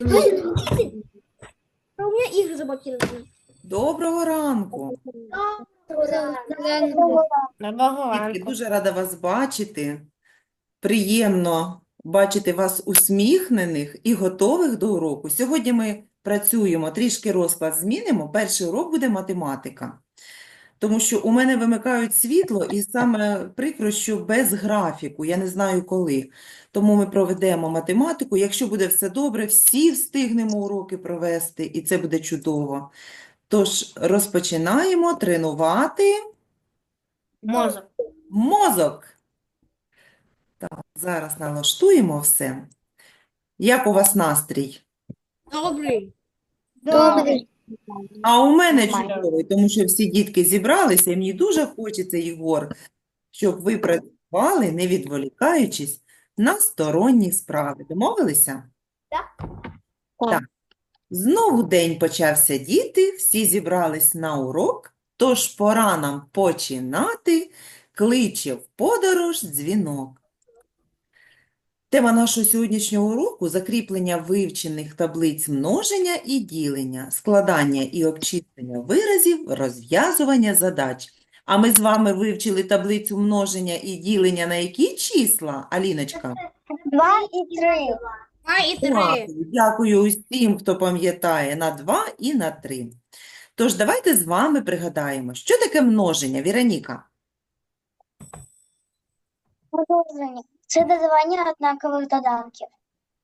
А у меня их заблокированы. Доброго ранку. Дітки, дуже рада вас бачити. Приємно бачити вас усміхнених і готових до уроку. Сьогодні ми працюємо, трішки розклад змінимо. Перший урок буде математика. Тому що у мене вимикають світло, і саме прикро, що без графіку, я не знаю коли. Тому ми проведемо математику. Якщо буде все добре, всі встигнемо уроки провести, і це буде чудово. Тож розпочинаємо тренувати Мозок. мозок. Так, зараз налаштуємо все. Як у вас настрій? Добрый. Добрий. А у мене чудовий, тому що всі дітки зібралися, і мені дуже хочеться, Єгор, щоб ви працювали, не відволікаючись на сторонні справи. Домовилися? Так. Так. Знову день почався, діти, всі зібрались на урок, тож пора нам починати, кличе в подорож дзвінок. Тема нашого сьогоднішнього уроку – закріплення вивчених таблиць множення і ділення, складання і обчислення виразів, розв'язування задач. А ми з вами вивчили таблицю множення і ділення на які числа, Аліночка? Два і три. А, и три. Дякую. Дякую усім, хто пам'ятає на 2 і на 3. Тож давайте з вами пригадаємо, що таке множення, Віроніка? Продовження. Це додавання однакових доданків.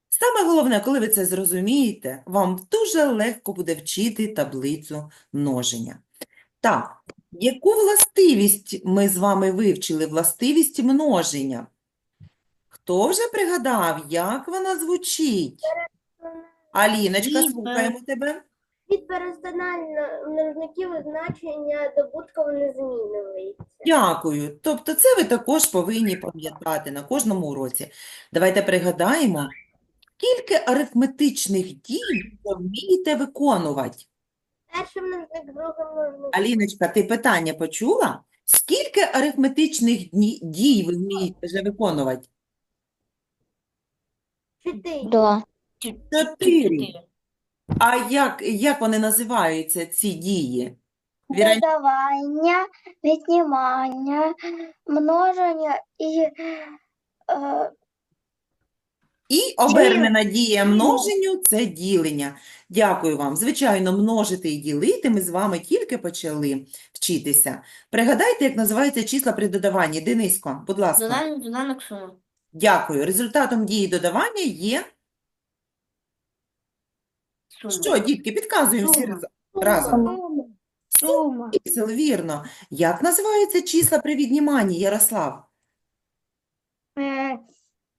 Саме головне, коли ви це зрозумієте, вам дуже легко буде вчити таблицю множення. Так, яку властивість ми з вами вивчили? Властивість множення. Хто вже пригадав, як вона звучить? Аліночка, слухаємо тебе. Від множників значення добутково не змінюється. Дякую. Тобто це ви також повинні пам'ятати на кожному уроці. Давайте пригадаємо, скільки арифметичних дій ви вмієте виконувати? Перший множник, другий множник. Аліночка, ти питання почула? Скільки арифметичних дні- дій ви вмієте вже виконувати? Чотири. Чотири. А як, як вони називаються, ці дії? Додавання, віднімання, множення і е, І обернена дія множенню – це ділення. Дякую вам. Звичайно, множити і ділити ми з вами тільки почали вчитися. Пригадайте, як називаються числа при додаванні. Дениско, будь ласка. Доданок, доданок, сума. Дякую. Результатом дії додавання є. Що, дітки, підказуємо всі раз- разом. сума. Чисел, вірно. Як називаються числа при відніманні, Ярослав? Е,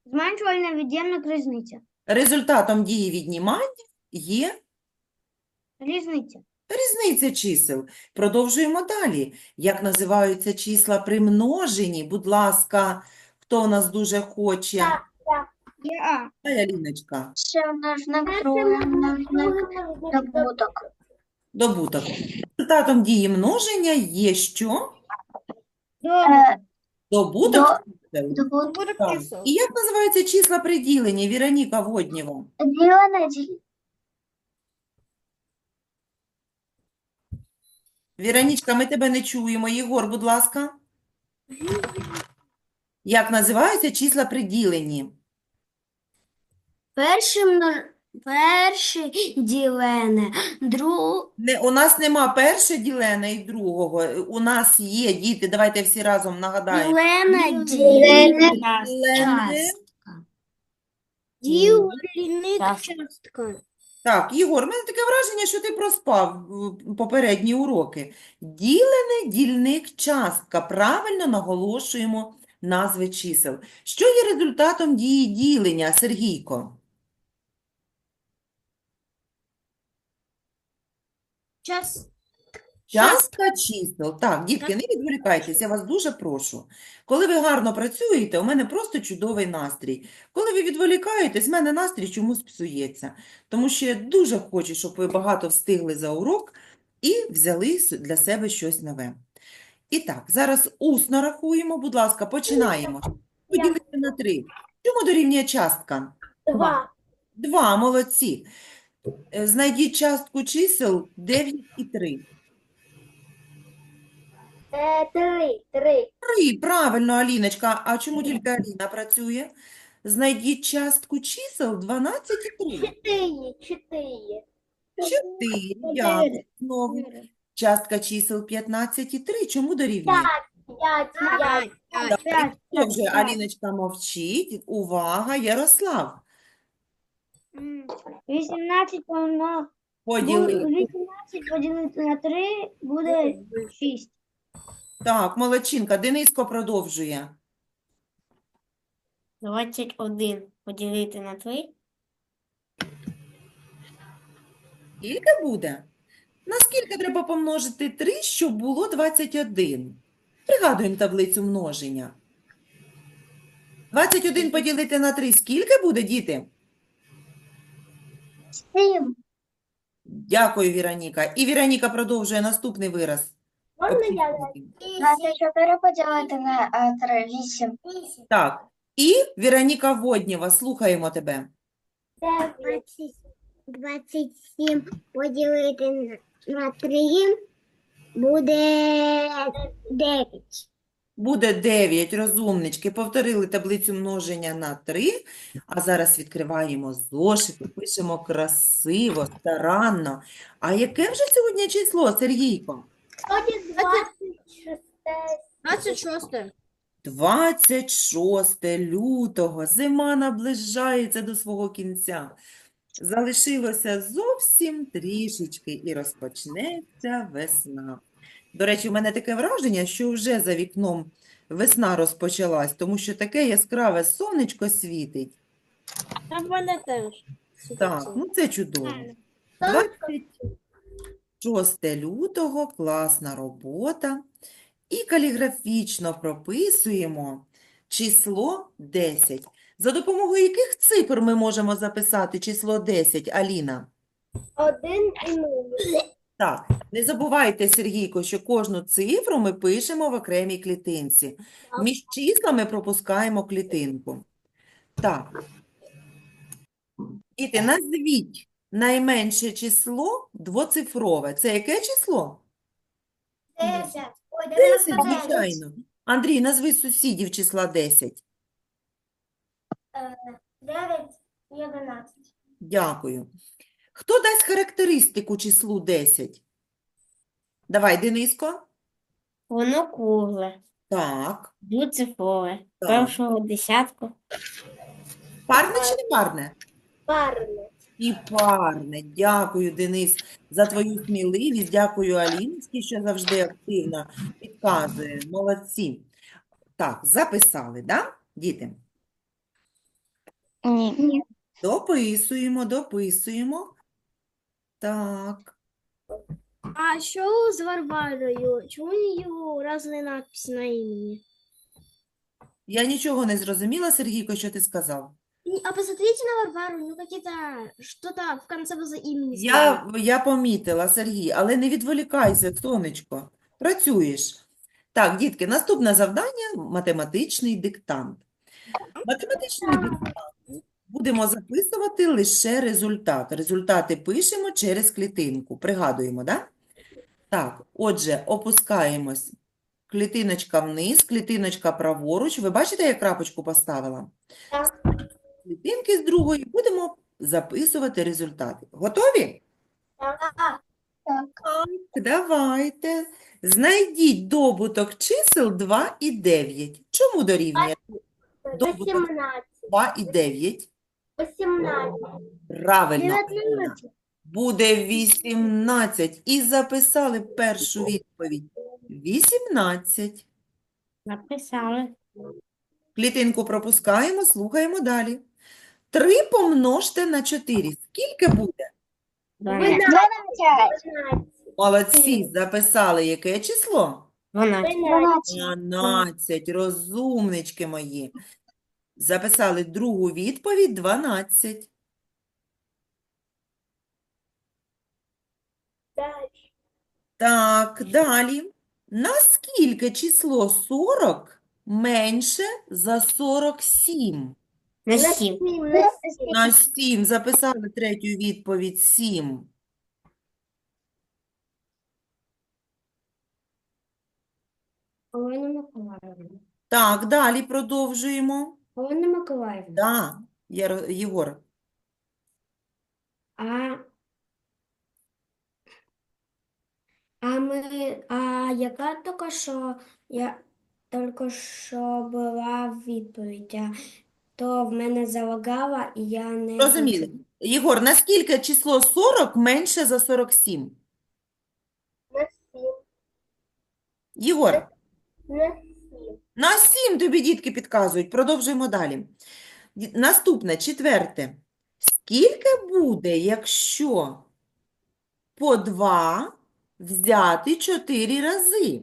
Зменшувальна від'ємник різниця. Результатом дії віднімання є Різниця. різниця чисел. Продовжуємо далі. Як називаються числа при множенні? Будь ласка, хто у нас дуже хоче? А. Дай, Аліночка. Ще множник, множник. добуток. Добуток. Результатом дії множення є що? Е, Добуток чисел. Добуток. Так. І як називаються числа при діленні? Віроніка Воднєва. Ділене ді- Віронічка, ми тебе не чуємо. Єгор, будь ласка. Як називаються числа при діленні? Перше множ... Перше ділене, друг... Не, у нас нема перше ділене і другого. У нас є діти. Давайте всі разом нагадаємо. ділене, Ділене. Ділене. Ділник Частка. Так, Єгор, у мене таке враження, що ти проспав е, попередні уроки. Ділене, дільник, частка. Правильно наголошуємо назви чисел. Що є результатом дії ділення, Сергійко? Час. Частка чисел. Так, дітки, не відволікайтеся, я вас дуже прошу. Коли ви гарно працюєте, у мене просто чудовий настрій. Коли ви відволікаєтесь, в мене настрій чомусь псується. Тому що я дуже хочу, щоб ви багато встигли за урок і взяли для себе щось нове. І так, зараз усно рахуємо, будь ласка, починаємо. Поділити на три. Чому дорівнює частка? Два. Два, молодці. Е, Знайдіть частку чисел 9 і 3. Е, три, три. Три, правильно, Аліночка. А чому тільки Аліна працює? Знайдіть частку чисел 12 і 3. Чотири, чотири. 4, дякую. Знову. Частка чисел 15 і 3. Чому дорівнює? П'ять, п'ять. Так, п'ять, хто вже? Аліночка мовчить. Увага, Ярослав. 18 помно... Поділи. 18 поділити на 3 буде 6. Так, молодчинка. Дениско продовжує. 21 поділити на 3. Скільки буде? На скільки треба помножити 3, щоб було 21? Пригадуємо таблицю множення. 21 поділити на 3 скільки буде, діти? 7. Дякую, Віроніка. І Віроніка продовжує наступний вираз. Можна я? 24 поділити на 3 8. Так. І Віроніка Воднєва, слухаємо тебе. 27 поділити на 3 буде 9. Буде 9, розумнички. Повторили таблицю множення на 3. А зараз відкриваємо зошити, пишемо красиво, старанно. А яке вже сьогодні число, Сергійко? Двадцять шосте. 26. 26 лютого. Зима наближається до свого кінця. Залишилося зовсім трішечки і розпочнеться весна. До речі, у мене таке враження, що вже за вікном весна розпочалась, тому що таке яскраве сонечко світить. А в мене теж. Так, ну це чудово. 26 лютого, класна робота. І каліграфічно прописуємо число 10. За допомогою яких цифр ми можемо записати число 10, Аліна? Один і нуль. Так, не забувайте, Сергійко, що кожну цифру ми пишемо в окремій клітинці. Між числами пропускаємо клітинку. Так. Діти, назвіть найменше число двоцифрове. Це яке число? Десять. Ой, 10, звичайно. Андрій, назви сусідів числа 10. Дев'ять і одинадцять. Дякую. Хто дасть характеристику числу 10? Давай, Дениско. Воно кругле, Так. двоцифрове, Так. першого десятку. Парне чи не парне? Парне. І парне. Дякую, Денис, за твою сміливість. Дякую Алінській, що завжди активно підказує. Молодці. Так, записали, да, діти? Ні. Дописуємо, дописуємо. Так. А що з Варварою? Чому у нее різні надписи на імені? Я нічого не зрозуміла, Сергійко, що ти сказав. А посмотрите на Варвару, ну какие-то, что-то в конце возле имени Я, я помітила, Сергій, але не відволікайся, сонечко. Працюєш. Так, дітки, наступне завдання – математичний диктант. Математичний диктант будемо записувати лише результат. Результати пишемо через клітинку. Пригадуємо, да? Так, отже, опускаємось. Клітиночка вниз, клітиночка праворуч. Ви бачите, я крапочку поставила? Так. Клітинки з другої будемо записувати результати. Готові? Так. Давайте. Знайдіть добуток чисел 2 і 9. Чому дорівнює Добуток. 2 і 9? 18. Правильно, Аліна. Буде 18. І записали першу відповідь. 18. Написали. Клітинку пропускаємо, слухаємо далі. 3 помножте на 4. Скільки буде? 12. 12. Молодці, записали яке число? 12. 12. 12, розумнички мої. Записали другу відповідь 12. Так, далі. Наскільки число 40 менше за 47? На сім. Сім, на сім. На 7 записали третю відповідь 7. Так, далі продовжуємо. Олена Миколаївна. Да, Яро- Єгор. А, а ми, а яка тільки що, я тільки що була відповідь, а то в мене залагала, і я не Розуміли? Єгор, наскільки число 40 менше за 47? На сім. Єгор, На. На 7 тобі дітки підказують. Продовжуємо далі. Наступне, четверте. Скільки буде, якщо по 2 взяти 4 рази?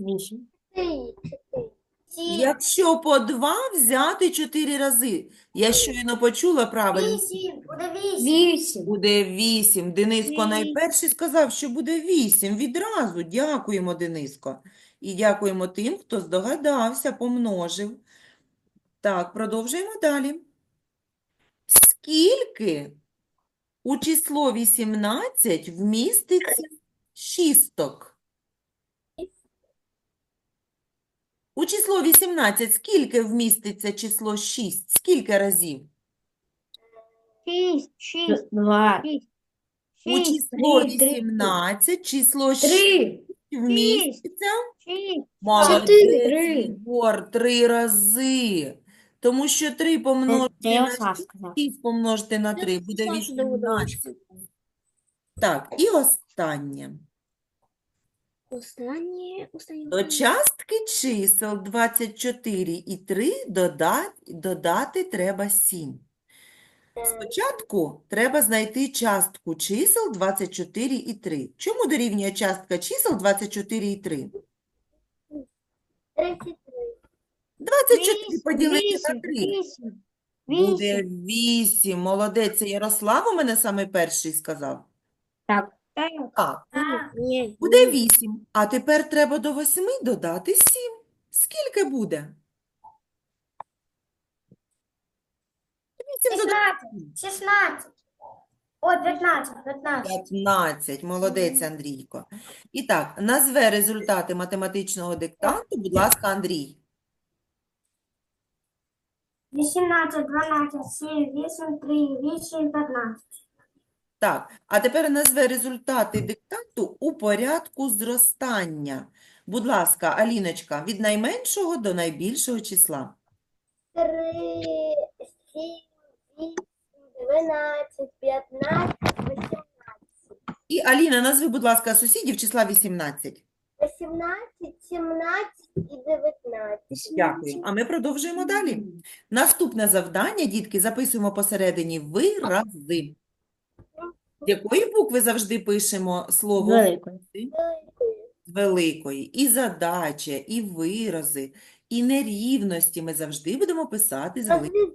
Вісім. Три, чотири. Сім. Якщо по 2 взяти 4 рази. Я щойно почула правильно. Вісім. Буде вісім. Вісім. Буде 8. Дениско Вісім. найперший сказав, що буде 8. Відразу дякуємо, Дениско. І дякуємо тим, хто здогадався, помножив. Так, продовжуємо далі. Скільки у число 18 вміститься шісток? У число 18 скільки вміститься число 6? Скільки разів? Шість. Шість. Два. Шість. У Шість. число три, три. 18 число 6 Три. Вміститься? Молодець, Три. Три рази. Тому що 3 Це помножити на Ярослав 6 помножити на 3 буде Саша 18. Так, і останнє. Останнє, останнє. До частки чисел 24 і 3 додати, додати треба 7. Спочатку треба знайти частку чисел 24 і 3. Чому дорівнює частка чисел 24 і 3? Тридцять три. 24 поділити на 3. Буде Вісім. 8. Молодець. Це Ярослав у мене саме перший сказав. Так. Так. Так, буде 8. А тепер треба до 8 додати 7. Скільки буде? 8 додати Шістнадцять. Шістнадцять. Ой, п'ятнадцять. П'ятнадцять. 15. Молодець, Андрійко. І так, назве результати математичного диктанту, будь ласка, Андрій. Вісімнадцять, дванадцять, сім, вісім, три, вісім, п'ятнадцять. Так, а тепер назве результати диктанту у порядку зростання. Будь ласка, Аліночка, від найменшого до найбільшого числа. Три, сім, вісім, дванадцять, п'ятнадцять, вісімнадцять. І, Аліна, назви, будь ласка, сусідів числа 18. Вісімнадцять, сімнадцять і дев'ятнадцять. Дякую. А ми продовжуємо далі. Наступне завдання, дітки, записуємо посередині вирази. З якої букви завжди пишемо слово Великою. з великої? І задача, і вирази, і нерівності ми завжди будемо писати з великої.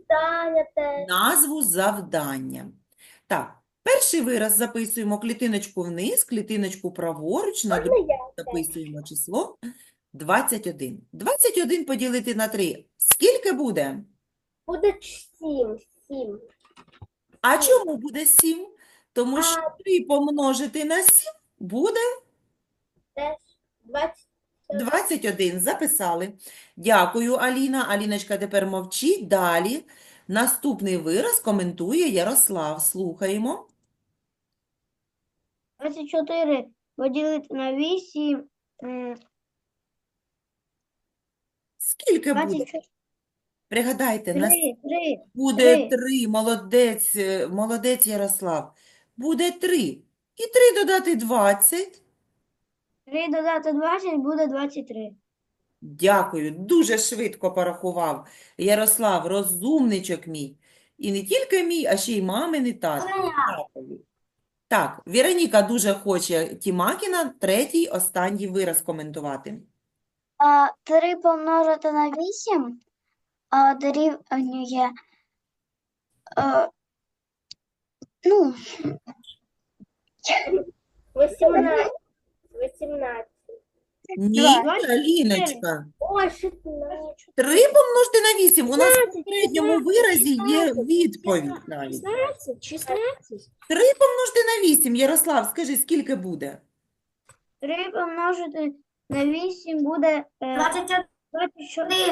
Назву завдання. Так, перший вираз записуємо клітиночку вниз, клітиночку праворуч, на другу записуємо число 21. 21 поділити на 3. Скільки буде? Буде сім, сім. А чому буде 7? Тому що 3 помножити на 7 буде Теж двадцять. 21. Записали. Дякую, Аліна. Аліночка тепер мовчить. Далі. Наступний вираз коментує Ярослав. Слухаємо. 24 поділити на 8, Скільки буде? 24, Пригадайте, на 3, 3, Буде Три. три. Молодець, е, молодець Ярослав. Буде три. І три додати 20. 3 додати 20 буде 23. Дякую, дуже швидко порахував. Ярослав, розумничок мій. І не тільки мій, а ще й мамин і тат. Дякую. Так, Віроніка дуже хоче Тімакіна третій, останній вираз коментувати. 3 помножити на 8 дорівнює ну 18. 18. Ні, Аліночка. Ой, 16. 3 помножити на 8. У нас в попередньому виразі є відповідь навіть. 16, 16. 3 помножити на 8. Ярослав, скажи, скільки буде? 3 помножити на 8 буде е, 21,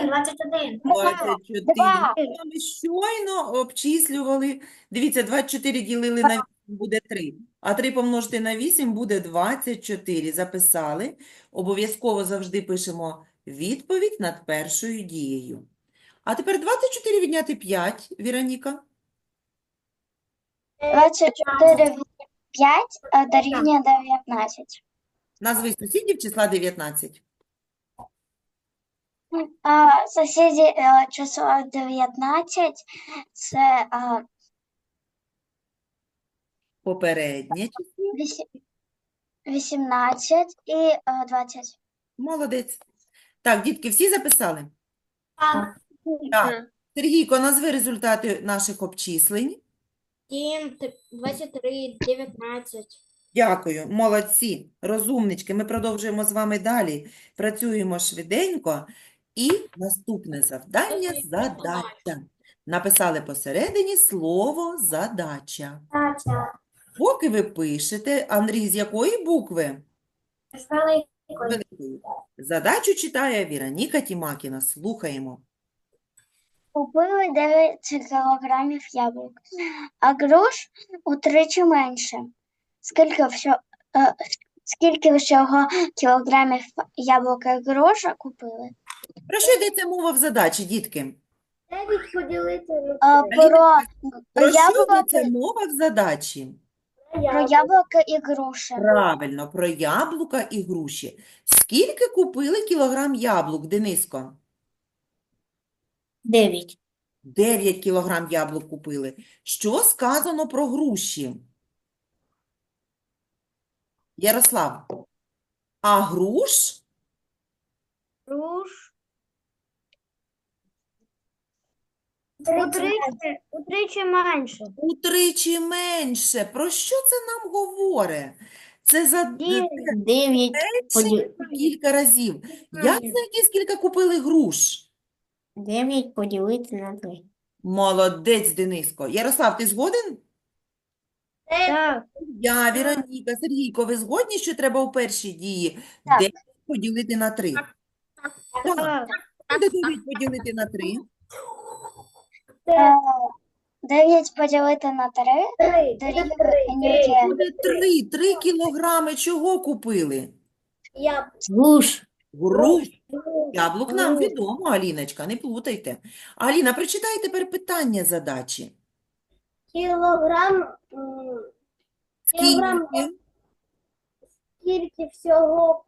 21. 24. Ми щойно обчислювали. Дивіться, 24 ділили на 8 буде 3. А 3 помножити на 8 буде 24. Записали. Обов'язково завжди пишемо відповідь над першою дією. А тепер 24 відняти 5, Віроніка. 24 в 5 е, дорівнює 19. Назви сусідів числа 19. А сусіді е, число 19 це е, Попереднє число. 18 і е, 20. Молодець. Так, дітки, всі записали? Так. Так. Сергійко, назви результати наших обчислень. 7, 23, 19. Дякую, молодці, розумнички. Ми продовжуємо з вами далі. Працюємо швиденько. І наступне завдання – задача. Написали посередині слово «задача». Поки ви пишете, Андрій, з якої букви? Великої. Задачу читає Віроніка Тімакіна. Слухаємо. Купили 9 кілограмів яблук, а груш утричі менше. Скільки всього, е, скільки всього кілограмів яблук і груша купили? Про що йдеться мова в задачі, дітки? 9 поділити Е, Про Про що яблука, йдеться мова в задачі? Про яблука і груші. Правильно, про яблука і груші. Скільки купили кілограм яблук, Дениско? 9. 9 кілограм яблук купили. Що сказано про груші? Ярослав, а груш Руш. Утричі. Утричі, менше. утричі менше. Про що це нам говорить? Це за Дев'ять. 9 кілька разів. Як знайти, скільки купили груш? 9 поділити на 3. Молодець, Дениско. Ярослав, ти згоден? Так. Я, Віроніка, Сергійко, ви згодні, що треба у першій дії. 9 поділити на 3? Так. Так. Буде 9 поділити на 3? 9 поділити на 3 Три. дорівнює Буде 3. 3 кілограми чого купили? Я Груш. Груш. Яблук нам відомо, Аліночка, не плутайте. Аліна, прочитай тепер питання задачі. кілограм. м, Кілограм. Скільки? Скільки всього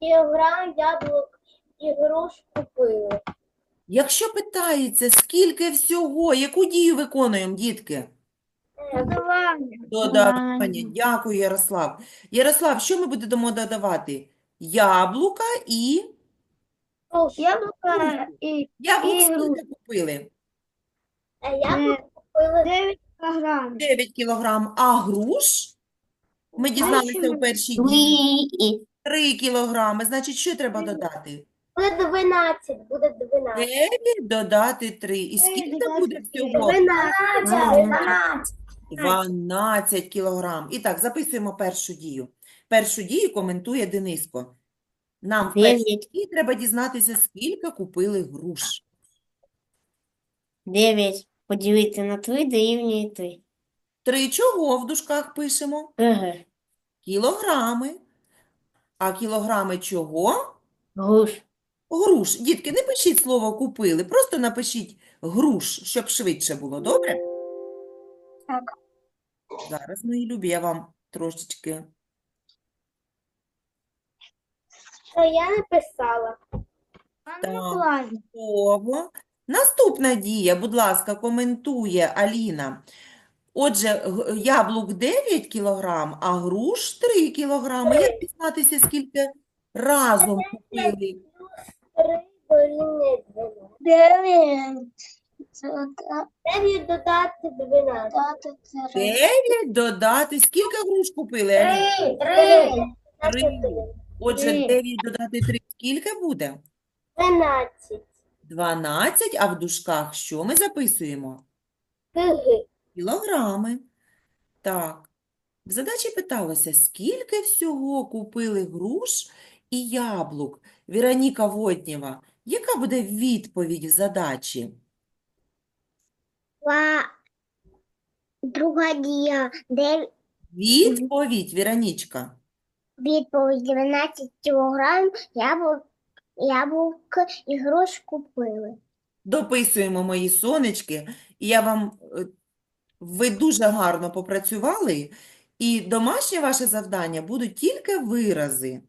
кілограм яблук і груш купили? Якщо питається, скільки всього, яку дію виконуємо, дітки? Додавання. Додавання. Дякую, Ярослав. Ярослав, що ми будемо додавати? Яблука і... Яблука і Яблук скільки купили? Яблук купили 9 кілограм. 9 кілограм. А груш? Ми дізналися у першій 3 дії. 3 кілограми. Значить, що треба додати? Буде 12, буде 12. 9 додати 3. І скільки буде три. всього? 12, 12. 12 кілограм. І так, записуємо першу дію. Першу дію коментує Дениско. Нам в першій 9. дії треба дізнатися, скільки купили груш. 9 поділити на 3 дорівнює 3. 3 чого в дужках пишемо? Г. Кілограми. А кілограми чого? Груш. Груш. Дітки, не пишіть слово купили, просто напишіть груш, щоб швидше було, добре? Так. Зараз, мої любі, я вам трошечки То я написала. Так. Чудово. Наступна дія, будь ласка, коментує Аліна. Отже, г- яблук 9 кілограм, а груш 3 кілограми. Як дізнатися, скільки разом купили? 3 дорівнює 12. 9 9 додати 12. додати 3. 9 додати. Скільки груш купили, Аліна? 3. 3. Три. Отже, Три. 9 додати 3 скільки буде? 12. 12, а в дужках що ми записуємо? Киги. Кілограми. Так. В задачі питалося, скільки всього купили груш і яблук? Віроніка Воднєва, яка буде відповідь в задачі? Друга дія. Відповідь, Віронічка. Відповідь 12 кілограм яблук, яблук і груш купили. Дописуємо мої сонечки, і я вам, е, ви дуже гарно попрацювали, і домашнє ваше завдання будуть тільки вирази.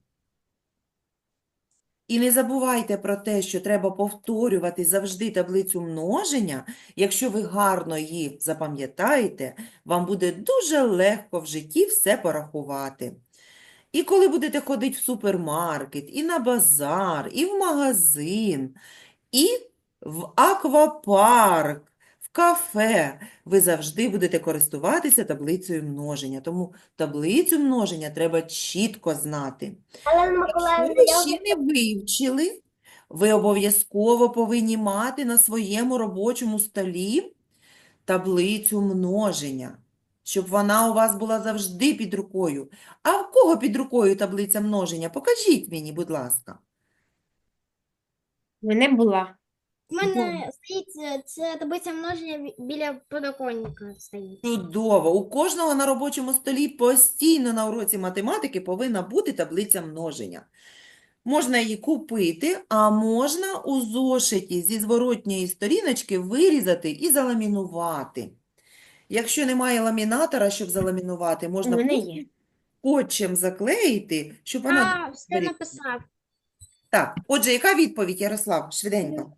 І не забувайте про те, що треба повторювати завжди таблицю множення. Якщо ви гарно її запам'ятаєте, вам буде дуже легко в житті все порахувати. І коли будете ходити в супермаркет, і на базар, і в магазин, і в аквапарк, кафе, ви завжди будете користуватися таблицею множення. Тому таблицю множення треба чітко знати. Олена Якщо Миколаївна, ви ще не вивчили, ви обов'язково повинні мати на своєму робочому столі таблицю множення, щоб вона у вас була завжди під рукою. А в кого під рукою таблиця множення? Покажіть мені, будь ласка. Мене була. У мене стоїть е, це таблиця множення біля подоконника стоїть. Чудово! У кожного на робочому столі постійно на уроці математики повинна бути таблиця множення. Можна її купити, а можна у зошиті зі зворотньої сторіночки вирізати і заламінувати. Якщо немає ламінатора, щоб заламінувати, У можна мене є. скотчем заклеїти, щоб вона... А, все зберігла. написав. Так, отже, яка відповідь, Ярослав? Швиденько.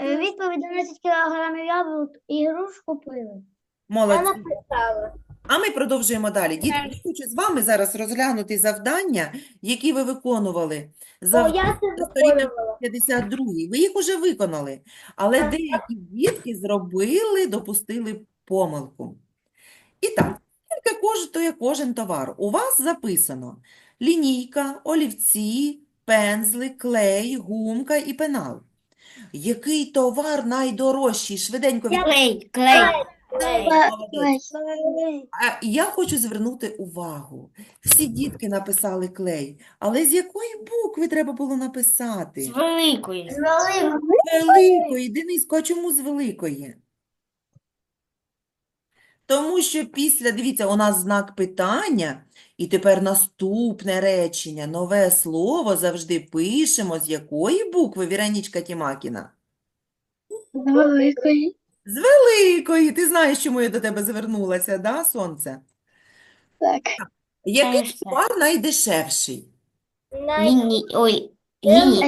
Е, Відповідь 12 кілограмів яблук і груш купили. Молодці. написала. А ми продовжуємо далі. Дітки, я хочу з вами зараз розглянути завдання, які ви виконували. О, Зав... я це сторінок виконувала. 52. Ви їх уже виконали, але деякі дітки зробили, допустили помилку. І так, скільки коштує кожен товар? У вас записано лінійка, олівці, пензли, клей, гумка і пенал. Який товар найдорожчий? Швиденько від... Клей, клей. Молодець. А я хочу звернути увагу. Всі дітки написали клей, але з якої букви треба було написати? З великої. Великої, Дениско, а чому з великої? Тому що після, дивіться, у нас знак питання, і тепер наступне речення, нове слово завжди пишемо з якої букви, Віронічка Тімакіна? З великої. З великої. Ти знаєш, чому я до тебе звернулася, да, сонце? Так. Який товар найдешевший? Ліні... Ой, лінійка.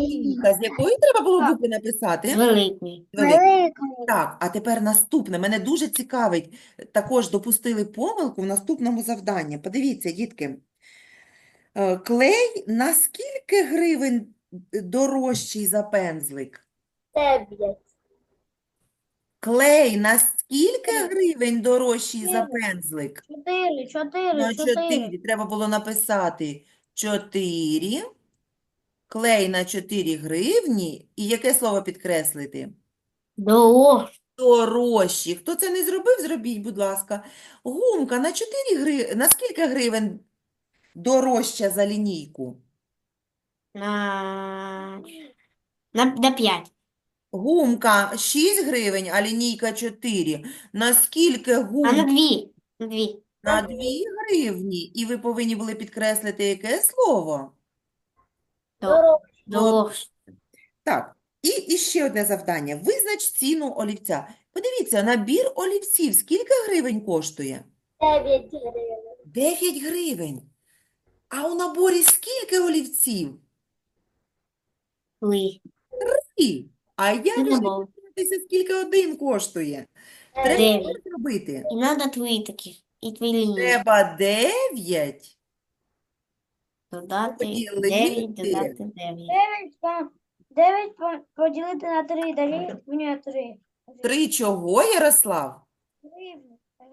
Лінійка, з якої треба було букви написати? З великої. Великої. Так, а тепер наступне. Мене дуже цікавить. Також допустили помилку в наступному завданні. Подивіться, дітки. Е, Клей на скільки гривень дорожчий за пензлик? Дев'ять. Клей на скільки гривень дорожчий за пензлик? Чотири, чотири, На чотири. 4. Треба було написати 4. Клей на 4 гривні. І яке слово підкреслити? До. Дорожчі. Хто це не зробив, зробіть, будь ласка. Гумка на 4 гри... На скільки гривень дорожча за лінійку? На... На, на 5. Гумка 6 гривень, а лінійка 4. На скільки А на гумка? 2. На 2. На 2 гривні. І ви повинні були підкреслити яке слово? Так, і, і ще одне завдання. Визнач ціну олівця. Подивіться, набір олівців скільки гривень коштує? Дев'ять гривень. 9 гривень. А у наборі скільки олівців? Три. Три. А як Ти же дізнатися, скільки один коштує? Треба Дев'ять. зробити? І треба твої такі. І лінії. Треба 9 Додати 9, додати 9. Дев'ять, по- дев'ять по- поділити на три, далі мені три. Три чого, Ярослав?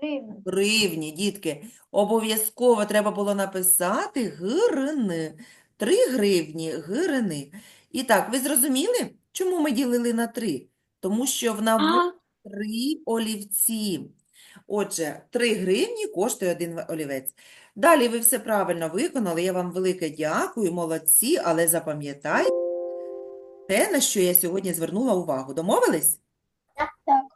Гривні. Гривні, дітки. Обов'язково треба було написати гривни. Три гривні, гривни. І так, ви зрозуміли, чому ми ділили на три? Тому що в А, три олівці. Отже, 3 гривні коштує один олівець. Далі ви все правильно виконали. Я вам велике дякую, молодці, але запам'ятайте те, на що я сьогодні звернула увагу. Домовились? Так.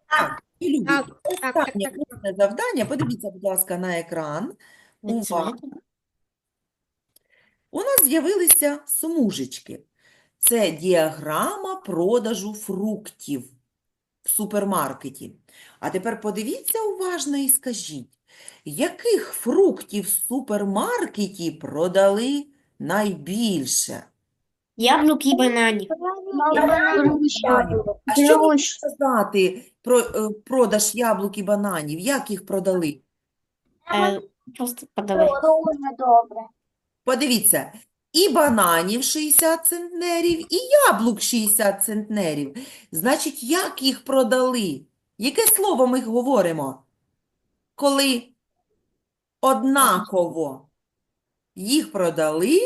Так. І любі, Так, так, так, останнє так. усне завдання. Подивіться, будь ласка, на екран. Увага. У нас з'явилися смужечки. Це діаграма продажу фруктів в супермаркеті. А тепер подивіться уважно і скажіть, яких фруктів в супермаркеті продали найбільше? Яблук і бананів. А що ви можете сказати про е, продаж яблук і бананів? Як їх продали? Е, Просто. Дуже добре. Подивіться, і бананів 60 центнерів, і яблук 60 центнерів. Значить, як їх продали? Яке слово ми говоримо? Коли однаково їх продали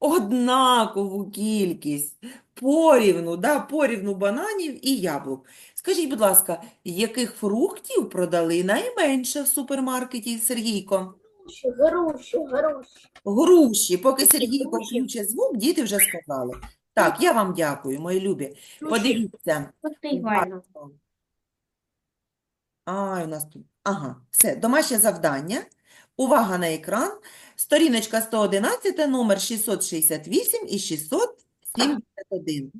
однакову кількість, порівну, да, порівну бананів і яблук. Скажіть, будь ласка, яких фруктів продали найменше в супермаркеті, Сергійко? Груші, груші. Груші. Груші. Поки Сергійко включить звук, діти вже сказали. Так, я вам дякую, мої любі. Подивіться. Гарно. А, у нас тут. Ага, все, домашнє завдання. Увага на екран. Сторіночка 111, номер 668 і 671.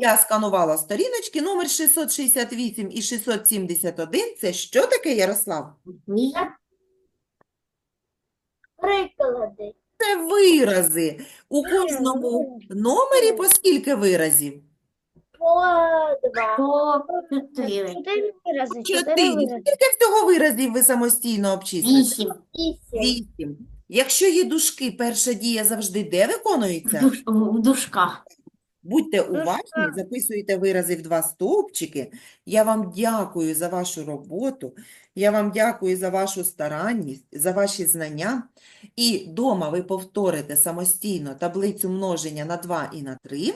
Я сканувала сторіночки, номер 668 і 671. Це що таке, Ярослав? Приклади. Це вирази. У кожному номері по скільки виразів? По два. По чотири. Чотири вирази, Чотири. Скільки всього виразів ви самостійно обчислите? Вісім. Вісім. Вісім. Якщо є дужки, перша дія завжди де виконується? Душ- В дужках. Будьте уважні, записуйте вирази в два стовпчики. Я вам дякую за вашу роботу, я вам дякую за вашу старанність, за ваші знання. І дома ви повторите самостійно таблицю множення на 2 і на 3.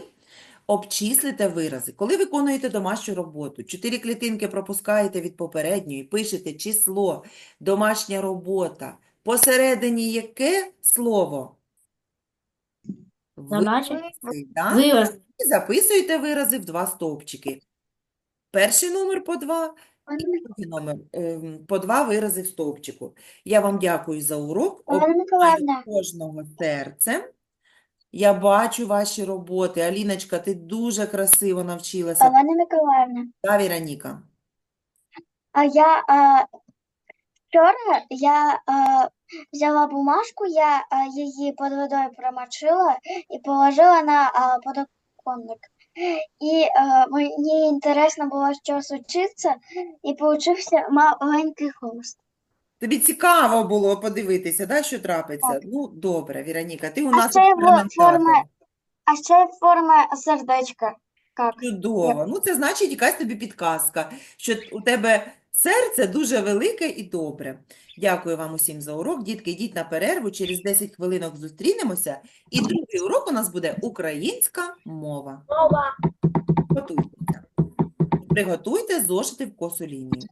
Обчислите вирази. Коли виконуєте домашню роботу, чотири клітинки пропускаєте від попередньої, пишете число, домашня робота. Посередині яке слово? Домашня. Вирази, да? Вираз. І записуйте вирази в два стовпчики. Перший номер по два, і другий номер ем, по два вирази в стовпчику. Я вам дякую за урок. Обіймаю кожного серцем. Я бачу ваші роботи. Аліночка, ти дуже красиво навчилася. Олена Миколаївна, Да, Віроніка? а я а, вчора я а, взяла бумажку, я а, її під водою промочила і положила на а, подоконник. І а, мені інтересно було щось учитися, і получився маленький хвост. Тобі цікаво було подивитися, да, що трапиться? Ну, добре, Віроніка, ти у А нас його експериментатор. форма- А ще форма сердечка. Як? Чудово. Ну, це значить якась тобі підказка, що у тебе серце дуже велике і добре. Дякую вам усім за урок. Дітки, йдіть на перерву. Через 10 хвилинок зустрінемося. І другий урок у нас буде українська мова. Мова. Готуйтеся. Приготуйте зошити в косу лінію.